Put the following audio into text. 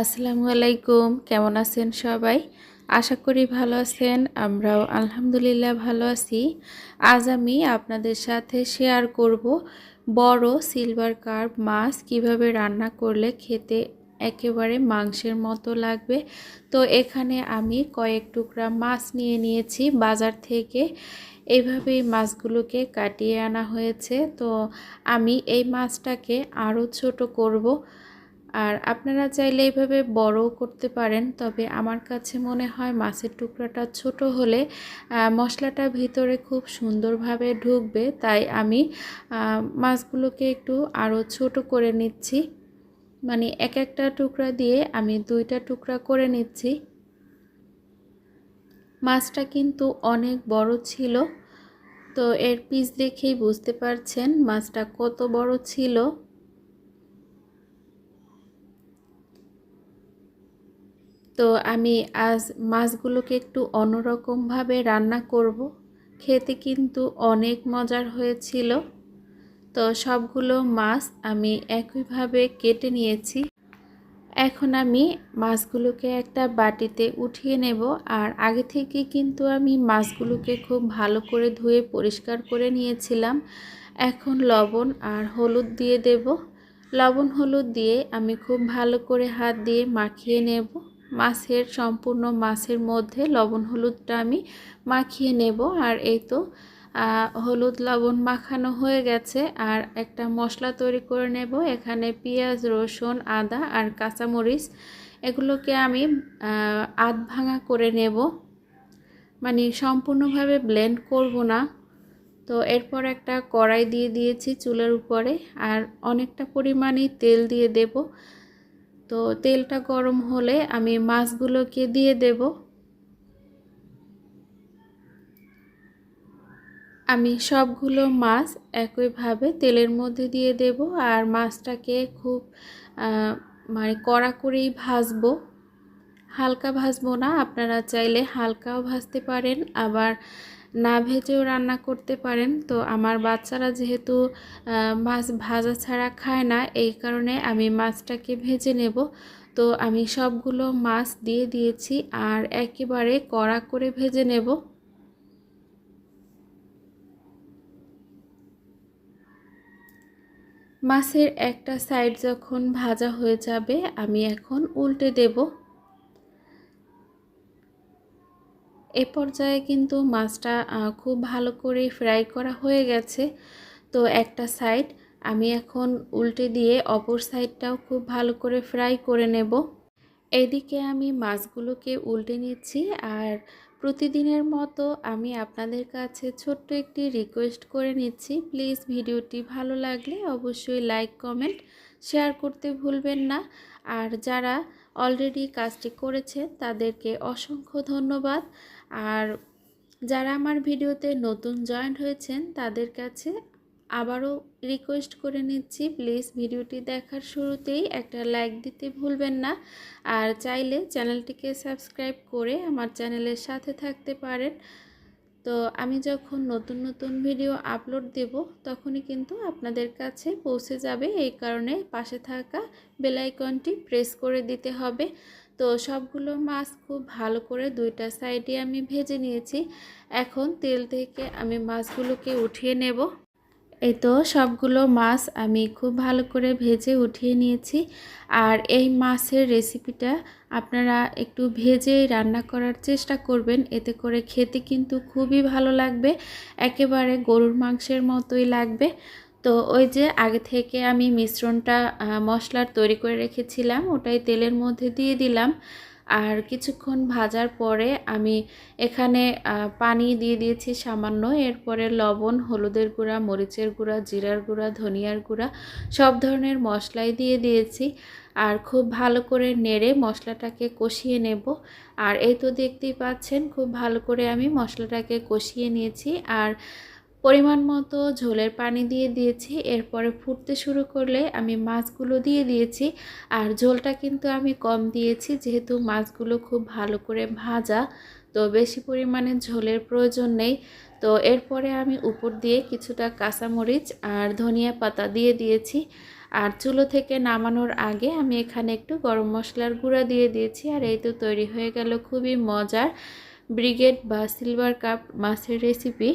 আসসালামু আলাইকুম, কেমন আছেন সবাই? আশা করি ভালো আছেন, আমরাও আলহামদুলিল্লাহ ভালো আছি। আজ আমি আপনাদের সাথে শেয়ার করব বড় সিলভার কার্প মাছ কীভাবে রান্না করলে খেতে একেবারে মাংসের মতো লাগবে। তো এখানে আমি কয়েক টুকরা মাছ নিয়ে নিয়েছি, বাজার থেকে এইভাবেই মাছগুলোকে কাটিয়ে আনা হয়েছে। তো আমি এই মাছটাকে আরও ছোট করব। আর আপনারা চাইলে এইভাবে বড়ও করতে পারেন, তবে আমার কাছে মনে হয় মাছের টুকরাটা ছোট হলে মশলাটা ভিতরে খুব সুন্দরভাবে ঢুকবে। তাই আমি মাছগুলোকে একটু আরও ছোট করে নিচ্ছি। মানে এক একটা টুকরা দিয়ে আমি দুইটা টুকরা করে নিচ্ছি। মাছটা কিন্তু অনেক বড় ছিল, তো এর পিস দেখেই বুঝতে পারছেন মাছটা কত বড় ছিল। তো আমি আজ মাছগুলোকে একটু অন্যরকমভাবে রান্না করব। খেতে কিন্তু অনেক মজার হয়েছিল। তো সবগুলো মাছ আমি একইভাবে কেটে নিয়েছি। এখন আমি মাছগুলোকে একটা বাটিতে উঠিয়ে নেব আর আগে থেকে কিন্তু আমি মাছগুলোকে খুব ভালো করে ধুয়ে পরিষ্কার করে নিয়েছিলাম। এখন লবণ আর হলুদ দিয়ে দেব। লবণ হলুদ দিয়ে আমি খুব ভালো করে হাত দিয়ে মাখিয়ে নেব। মাছের, সম্পূর্ণ মাছের মধ্যে লবণ হলুদটা আমি মাখিয়ে নেব। আর এই তো হলুদ লবণ মাখানো হয়ে গেছে। আর একটা মশলা তৈরি করে নেব। এখানে পেঁয়াজ, রসুন, আদা আর কাঁচামরিচ, এগুলোকে আমি আধ ভাঙা করে নেব। মানে সম্পূর্ণভাবে ব্লেন্ড করব না। তো এরপর একটা কড়াই দিয়ে দিয়েছি চুলের উপরে। আর অনেকটা পরিমাণে তেল দিয়ে দেব। তো তেলটা গরম হলে আমি মাছগুলোকে দিয়ে দেব। আমি সবগুলো মাছ একইভাবে তেলের মধ্যে দিয়ে দেব আর মাছটাকে খুব মানে কড়া করেই ভাজবো। হালকা ভাজবো না, আপনারা চাইলে হালকাও ভাজতে পারেন, আবার না ভেজেও রান্না করতে পারেন। তো আমার বাচ্চারা যেহেতু মাছ ভাজা ছাড়া খায় না, এই কারণে আমি মাছটাকে ভেজে নেব। তো আমি সবগুলো মাছ দিয়ে দিয়েছি আর একেবারে কড়া করে ভেজে নেব। মাছের একটা সাইড যখন ভাজা হয়ে যাবে, আমি এখন উল্টে দেবো। এ পর্যায়ে কিন্তু মাছটা খুব ভালো করে ফ্রাই করা হয়ে গেছে। তো একটা সাইড আমি এখন উল্টে দিয়ে অপর সাইডটাও খুব ভালো করে ফ্রাই করে নেব। এদিকে আমি মাছগুলোকে উল্টে নিচ্ছি আর প্রতিদিনের মতো আমি আপনাদের কাছে ছোট্ট একটি রিকোয়েস্ট করে নিচ্ছি। প্লিজ ভিডিওটি ভালো লাগলে অবশ্যই লাইক কমেন্ট শেয়ার করতে ভুলবেন না। আর যারা অলরেডি কাজটি করেছে তাদেরকে অসংখ্য ধন্যবাদ। আর যারা আমার ভিডিওতে নতুন জয়েন্ট হয়েছেন, তাদের কাছে আবারও রিকোয়েস্ট করে নিচ্ছি প্লিজ ভিডিওটি দেখার শুরুতেই একটা লাইক দিতে ভুলবেন না। আর চাইলে চ্যানেলটিকে সাবস্ক্রাইব করে আমার চ্যানেলের সাথে থাকতে পারেন। তো আমি যখন নতুন নতুন ভিডিও আপলোড দেব, তখনই কিন্তু আপনাদের কাছে পৌঁছে যাবে। এই কারণে পাশে থাকা বেলাইকনটি প্রেস করে দিতে হবে। তো সবগুলো মাছ খুব ভালো করে দুইটা সাইডে আমি ভেজে নিয়েছি। এখন তেল থেকে আমি মাছগুলোকে উঠিয়ে নেব। এই তো সবগুলো মাছ আমি খুব ভালো করে ভেজে উঠিয়ে নিয়েছি। আর এই মাছের রেসিপিটা আপনারা একটু ভেজে রান্না করার চেষ্টা করবেন। এতে করে খেতে কিন্তু খুবই ভালো লাগবে। একেবারে গরুর মাংসের মতোই লাগবে। তো ওই যে আগে থেকে আমি মিশ্রণটা মশলার তৈরি করে রেখেছিলাম, ওটাই তেলের মধ্যে দিয়ে দিলাম। আর কিছুক্ষণ ভাজার পরে আমি এখানে পানি দিয়ে দিয়েছি সামান্য। এরপরে লবণ, হলুদের গুঁড়া, মরিচের গুঁড়া, জিরার গুঁড়া, ধনিয়ার গুঁড়া, সব ধরনের মশলাই দিয়ে দিয়েছি। আর খুব ভালো করে নেড়ে মশলাটাকে কষিয়ে নেব। আর এই তো দেখতেই পাচ্ছেন, খুব ভালো করে আমি মশলাটাকে কষিয়ে নিয়েছি। আর পরিমাণ মতো ঝোলের পানি দিয়ে দিয়েছি। এরপরে ফুটতে শুরু করলে আমি মাছগুলো দিয়ে দিয়েছি। আর ঝোলটা কিন্তু আমি কম দিয়েছি, যেহেতু মাছগুলো খুব ভালো করে ভাজা, তো বেশি পরিমাণে ঝোলের প্রয়োজন নেই। তো এরপরে আমি উপর দিয়ে কিছুটা কাঁচামরিচ আর ধনিয়া পাতা দিয়ে দিয়েছি। আর চুলো থেকে নামানোর আগে আমি এখানে একটু গরম মশলার গুঁড়া দিয়ে দিয়েছি। আর এই তো তৈরি হয়ে গেল খুবই মজার ব্রিগেড বা সিলভার কাপ মাছের রেসিপি।